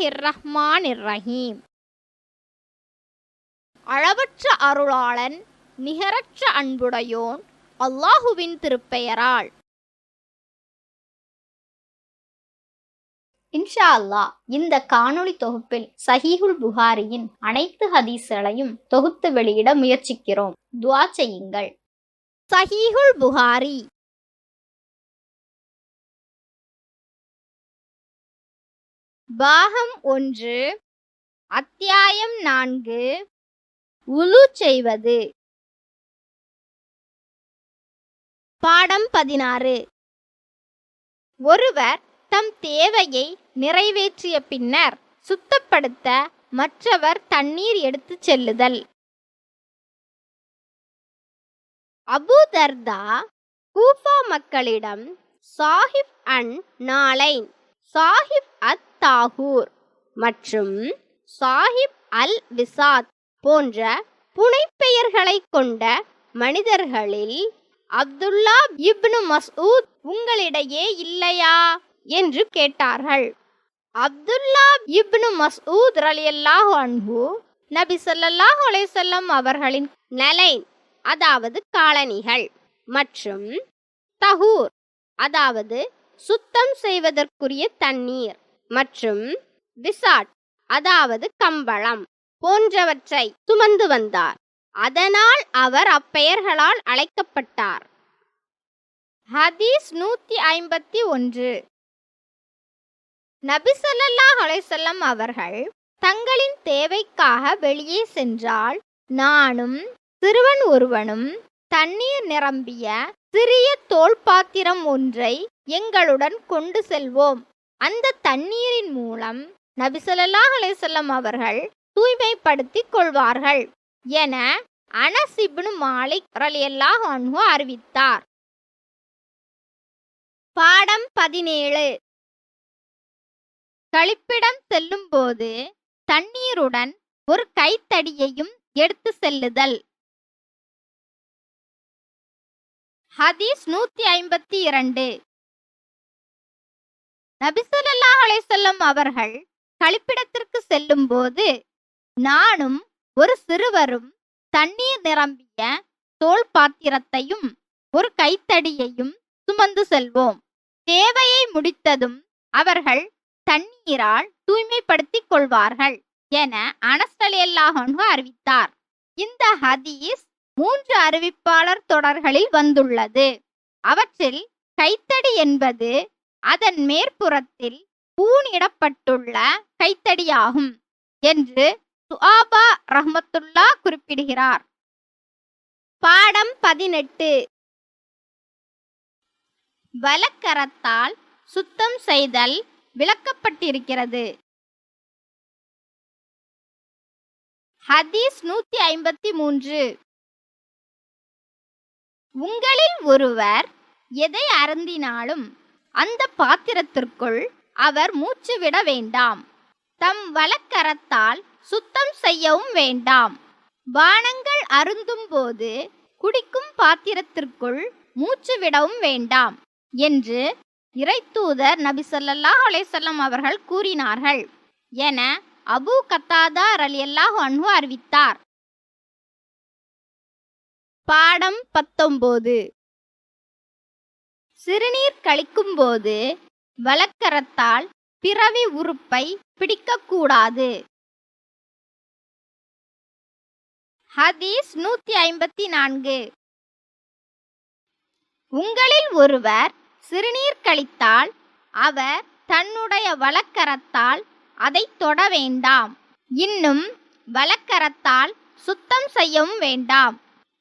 பிஸ்மில்லாஹிர் ரஹ்மானிர் ரஹீம் அளவற்ற அருளாளன் நிகரற்ற அன்புடையோன் அல்லாஹுவின் திருப்பெயரால். இன்ஷா அல்லா இந்த காணொளி தொகுப்பில் சஹீஹுல் புகாரியின் அனைத்து ஹதீஸ்களையும் தொகுத்து வெளியிட முயற்சிக்கிறோம். துவா செய்யுங்கள். சஹீஹுல் புகாரி. பாகம் ஒன்று அத்தியாயம் நான்கு உலு செய்வது. பாடம் பதினாறு. ஒருவர் தம் தேவையை நிறைவேற்றிய பின்னர் சுத்தப்படுத்த மற்றவர் தண்ணீர் எடுத்து செல்லுதல். அபூ தர்தா கூஃபா மக்களிடம் சாஹிப் அன் நாளைன் சாஹிப் அத் தாகூர் மற்றும் சாஹிப் அல் விசாத் போன்ற புனைப்பெயர்களை கொண்ட மனிதர்களில் அப்துல்லா இப்னு மசூத் உங்களிடையே இல்லையா? என்று கேட்டார்கள். அப்துல்லா இப்னு மசூத் ரலியல்லாஹு அன்பு நபி ஸல்லல்லாஹு அலைஹி அவர்களின் நலை அதாவது காலணிகள் மற்றும் தஹூர் அதாவது சுத்தம் செய்வதற்குரிய தண்ணீர். மற்றும் விசாட் அதாவது கம்பளம் போன்றவற்றை சுமந்து வந்தார். அதனால் அவர் அப்பெயர்களால் அழைக்கப்பட்டார். ஹதீஸ் நூத்தி ஐம்பத்தி ஒன்று. நபி அலைசல்லம் அவர்கள் தங்களின் தேவைக்காக வெளியே சென்றால் நானும் சிறுவன் ஒருவனும் தண்ணீர் நிரம்பிய சிறிய தோல் பாத்திரம் ஒன்றை எங்களுடன் கொண்டு செல்வோம். அந்த தண்ணீரின் மூலம் நபிசல்லாஹ் ஸல்லல்லாஹு அவர்கள் தூய்மைப்படுத்திக் கொள்வார்கள் என அனஸ் இப்னு மாலிக் ரலியல்லாஹு அன்ஹு அறிவித்தார். பாடம் பதினேழு. கழிப்பிடம் செல்லும்போது தண்ணீருடன் ஒரு கைத்தடியையும் எடுத்து செல்லுதல். ஹதீஸ் நூத்தி ஐம்பத்தி இரண்டு. நபிசல்லாஹ் அலைஹிஸ்ஸல்லம் அவர்கள் கழிப்பிடத்திற்கு செல்லும் போது நானும் ஒரு சிறுவரும் தண்ணீர் நிரம்பிய தோல் பாத்திரத்தையும் ஒரு கைத்தடியையும் சுமந்து செல்வோம். தேவையை முடித்ததும் அவர்கள் தண்ணீரால் தூய்மைப்படுத்திக் கொள்வார்கள் என அனஸ்டலியல்லாஹன்ஹு அறிவித்தார். இந்த ஹதீஸ் மூன்று அறிவிப்பாளர் தொடர்களில் வந்துள்ளது. அவற்றில் கைத்தடி என்பது அதன் மேற்புறத்தில் பூணிடப்பட்டுள்ள கைத்தடியாகும் என்று சுஆபா ரஹமத்துல்லா குறிப்பிடுகிறார். பாடம் பதினெட்டு. வலக்கரத்தால் சுத்தம் செய்தல் விளக்கப்பட்டிருக்கிறது. ஹதீஸ் நூத்தி ஐம்பத்தி மூன்று. உங்களில் ஒருவர் எதை அருந்தினாலும் அந்த பாத்திரத்திற்குள் அவர் மூச்சு விட வேண்டாம். தம் வலக்கரத்தால் சுத்தம் செய்யவும் வேண்டாம். பானங்கள் அருந்தும் போது குடிக்கும் பாத்திரத்திற்குள் மூச்சு விடவும் வேண்டாம் என்று இறைத்தூதர் நபி ஸல்லல்லாஹு அலேசல்லம் அவர்கள் கூறினார்கள். என அபூ கத்தாதா அலியல்லாஹ் அன்ஹு அறிவித்தார். பாடம் பத்தொன்பது சிறுநீர் கழிக்கும்போது வலக்கரத்தால் பிறவி உறுப்பை பிடிக்கக்கூடாது. ஹதீஸ் நூத்தி ஐம்பத்தி நான்கு. உங்களில் ஒருவர் சிறுநீர் கழித்தால் அவர் தன்னுடைய வலக்கரத்தால் அதை தொட வேண்டாம். இன்னும் வலக்கரத்தால் சுத்தம் செய்யவும் வேண்டாம்.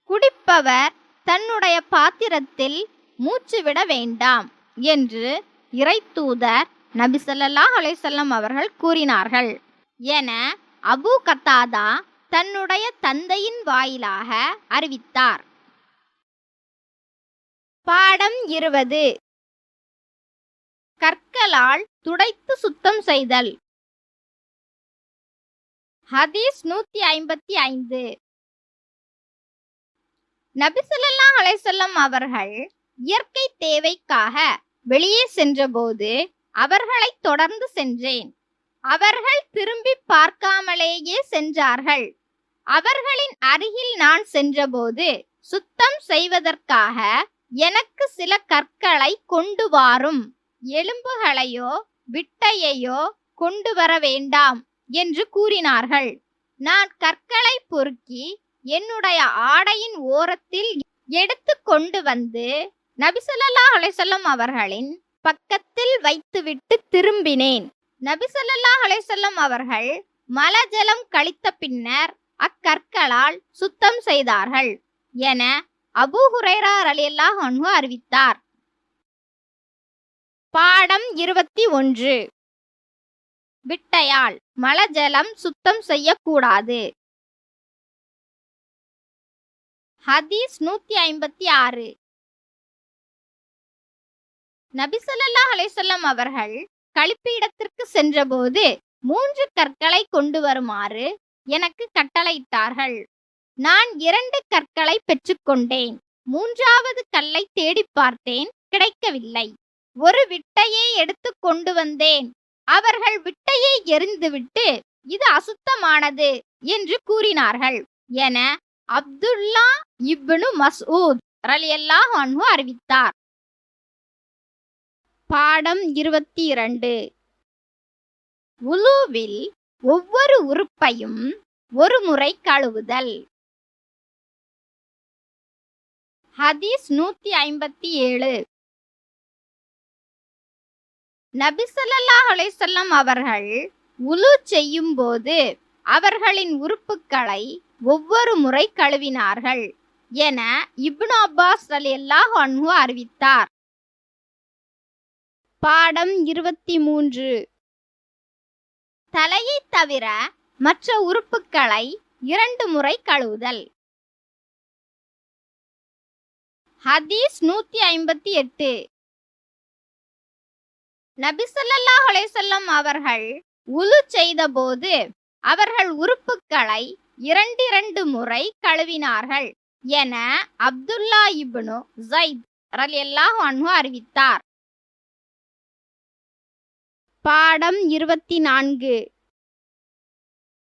குடிப்பவர் தன்னுடைய பாத்திரத்தில் மூச்சு விட வேண்டாம் என்று இறைத்தூதர் தூதர் ஸல்லல்லாஹு அலைசல்லம் அவர்கள் கூறினார்கள். என அபு கத்தாதா தன்னுடைய தந்தையின் வாயிலாக அறிவித்தார். பாடம் இருபது. கற்களால் துடைத்து சுத்தம் செய்தல். ஹதீஸ் நூத்தி ஐம்பத்தி ஐந்து. நபிசல்லா அலைசல்லம் அவர்கள் இயற்கை தேவைக்காக வெளியே சென்றபோது அவர்களை தொடர்ந்து சென்றேன். அவர்கள் திரும்பி பார்க்காமலேயே சென்றார்கள். அவர்களின் அருகில் நான் சென்றபோது சுத்தம் செய்வதற்காக எனக்கு சில கற்களை கொண்டு வாரும். எலும்புகளையோ விட்டையையோ கொண்டு வர வேண்டாம் என்று கூறினார்கள். நான் கற்களை பொறுக்கி என்னுடைய ஆடையின் ஓரத்தில் எடுத்து கொண்டு வந்து நபிசல்லா அலைசல்லம் அவர்களின் பக்கத்தில் வைத்துவிட்டு திரும்பினேன். நபிசல்லா அலைசல்லம் அவர்கள் மலஜலம் கழித்த பின்னர் அக்கற்களால் சுத்தம் செய்தார்கள் என அபு ஹுரைரா ரலியல்லாஹு அன்ஹு அறிவித்தார். பாடம் இருபத்தி ஒன்று. விட்டையால் மலஜலம் சுத்தம் செய்யக்கூடாது. ஹதீஸ் நூத்தி ஐம்பத்தி ஆறு. நபிசல்லா அலைசல்லம் அவர்கள் கழிப்பிடத்திற்கு சென்றபோது மூன்று கற்களை கொண்டு வருமாறு எனக்கு கட்டளையிட்டார்கள். நான் இரண்டு கற்களை பெற்றுக்கொண்டேன். மூன்றாவது கல்லை தேடி பார்த்தேன் கிடைக்கவில்லை. ஒரு விட்டையை எடுத்து கொண்டு வந்தேன். அவர்கள் விட்டையை எறிந்துவிட்டு இது அசுத்தமானது என்று கூறினார்கள். என அப்துல்லா இப்னு மசூத் ரலியல்லாஹ் அன்ஹு அறிவித்தார். பாடம் இருபத்தி இரண்டு உலுவில் ஒவ்வொரு உறுப்பையும் ஒரு முறை கழுவுதல். ஹதீஸ் நூத்தி ஐம்பத்தி ஏழு நபிசல்லாஹ் அலைசல்லம் அவர்கள் உலு செய்யும் போது அவர்களின் உறுப்புகளை ஒவ்வொரு முறை கழுவினார்கள் என இப்னு அப்பாஸ் ரலியல்லாஹு அன்ஹு அறிவித்தார். பாடம் இருபத்தி மூன்று தலையை தவிர மற்ற உறுப்புகளை இரண்டு முறை கழுவுதல். ஹதீஸ் நூத்தி ஐம்பத்தி எட்டு நபிசல்லாஹ் அலைசல்லம் அவர்கள் உலு செய்தபோது அவர்கள் உறுப்புகளை இரண்டிரண்டு முறை கழுவினார்கள் என அப்துல்லா இப்னு ஜைத் ரலியல்லாஹு அன்ஹு அறிவித்தார். பாடம் இருபத்தி நான்கு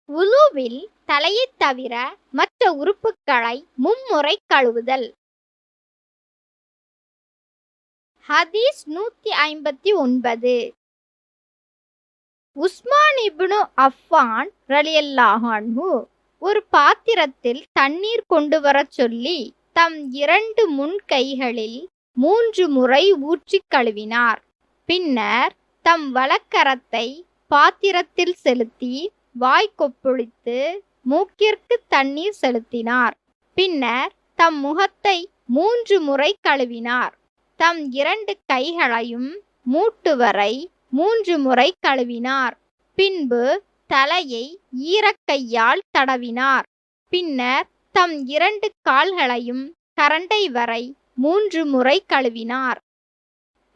உலுவில் தலையை தவிர மற்ற உறுப்புகளை மும்முறை கழுவுதல். ஹதீஸ் நூத்தி ஐம்பத்தி ஒன்பது. உஸ்மான் இப்னு அஃபான் ரலியல்லாஹான்ஹு ஒரு பாத்திரத்தில் தண்ணீர் கொண்டு வரச் சொல்லி தம் இரண்டு முன் கைகளில் மூன்று முறை ஊற்றிக் கழுவினார். பின்னர் தம் வலக்கரத்தை பாத்திரத்தில் செலுத்தி வாய் கொப்பொழித்து மூக்கிற்கு தண்ணீர் செலுத்தினார். பின்னர் தம் முகத்தை மூன்று முறை கழுவினார். தம் இரண்டு கைகளையும் மூட்டு வரை மூன்று முறை கழுவினார். பின்பு தலையை ஈரக்கையால் தடவினார். பின்னர் தம் இரண்டு கால்களையும் கரண்டை வரை மூன்று முறை கழுவினார்.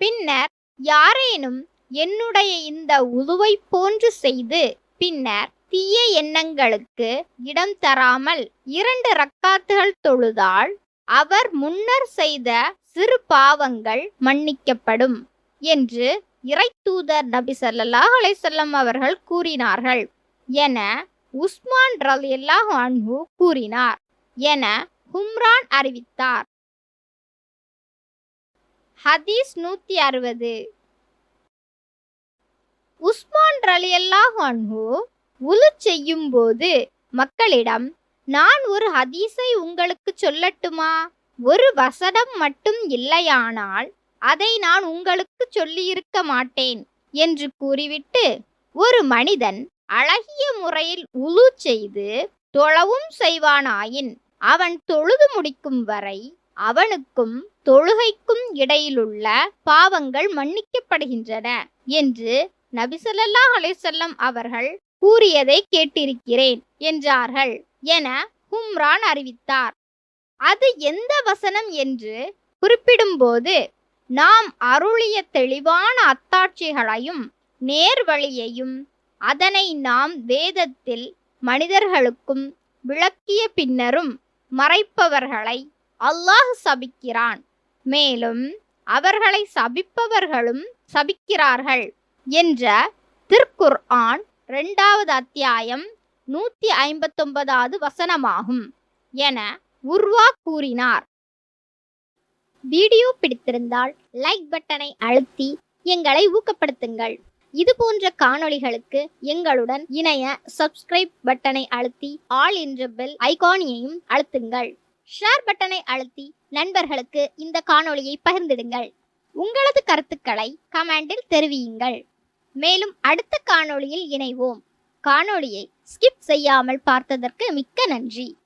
பின்னர் யாரேனும் என்னுடைய இந்த உருவை போன்று செய்து பின்னர் தீய எண்ணங்களுக்கு இடம் தராமல் இரண்டு ரக்காத்துகள் தொழுதால் அவர் முன்னர் செய்த சிறு பாவங்கள் மன்னிக்கப்படும் என்று இறைத்தூதர் நபி சல்லாஹ் அலைசல்லம் அவர்கள் கூறினார்கள். என உஸ்மான் ரலியல்லாஹு அன்ஹு கூறினார். என ஹும்ரான் அறிவித்தார். ஹதீஸ் நூத்தி அறுபது. உஸ்மான் ரலியல்லாஹு அன்ஹு உலு செய்யும் போது மக்களிடம் நான் ஒரு ஹதீஸை உங்களுக்கு சொல்லட்டுமா? ஒரு வசனம் மட்டும் இல்லையானால் அதை நான் உங்களுக்கு சொல்லியிருக்க மாட்டேன் என்று கூறிவிட்டு ஒரு மனிதன் அழகிய முறையில் உலு செய்து தொழவும் செய்வானாயின் அவன் தொழுது முடிக்கும் வரை அவனுக்கும் தொழுகைக்கும் இடையிலுள்ள பாவங்கள் மன்னிக்கப்படுகின்றன என்று நபிசல்லா அலைசல்லம் அவர்கள் கூறியதை கேட்டிருக்கிறேன் என்றார்கள். என ஹும்ரான் அறிவித்தார். அது எந்த வசனம் என்று குறிப்பிடும்போது நாம் அருளிய தெளிவான அத்தாட்சிகளையும் நேர்வழியையும் அதனை நாம் வேதத்தில் மனிதர்களுக்கும் விளக்கிய பின்னரும் மறைப்பவர்களை அல்லாஹ் சபிக்கிறான். மேலும் அவர்களை சபிப்பவர்களும் சபிக்கிறார்கள். என்ற திருக்குர் ஆன் இரண்டாவது அத்தியாயம் நூற்றி ஐம்பத்தொன்பதாவது வசனமாகும் என உர்வா கூறினார். வீடியோ பிடித்திருந்தால் லைக் பட்டனை அழுத்தி எங்களை ஊக்கப்படுத்துங்கள். இது போன்ற காணொளிகளுக்கு எங்களுடன் இணைய சப்ஸ்கிரைப் பட்டனை அழுத்தி ஆல் என்ற பெல் ஐகானியையும் அழுத்துங்கள். ஷேர் பட்டனை அழுத்தி நண்பர்களுக்கு இந்த காணொளியை பகிர்ந்திடுங்கள். உங்களது கருத்துக்களை கமெண்டில் தெரிவியுங்கள். மேலும் அடுத்த காணொளியில் இணைவோம். காணொளியை ஸ்கிப் செய்யாமல் பார்த்ததற்கு மிக்க நன்றி.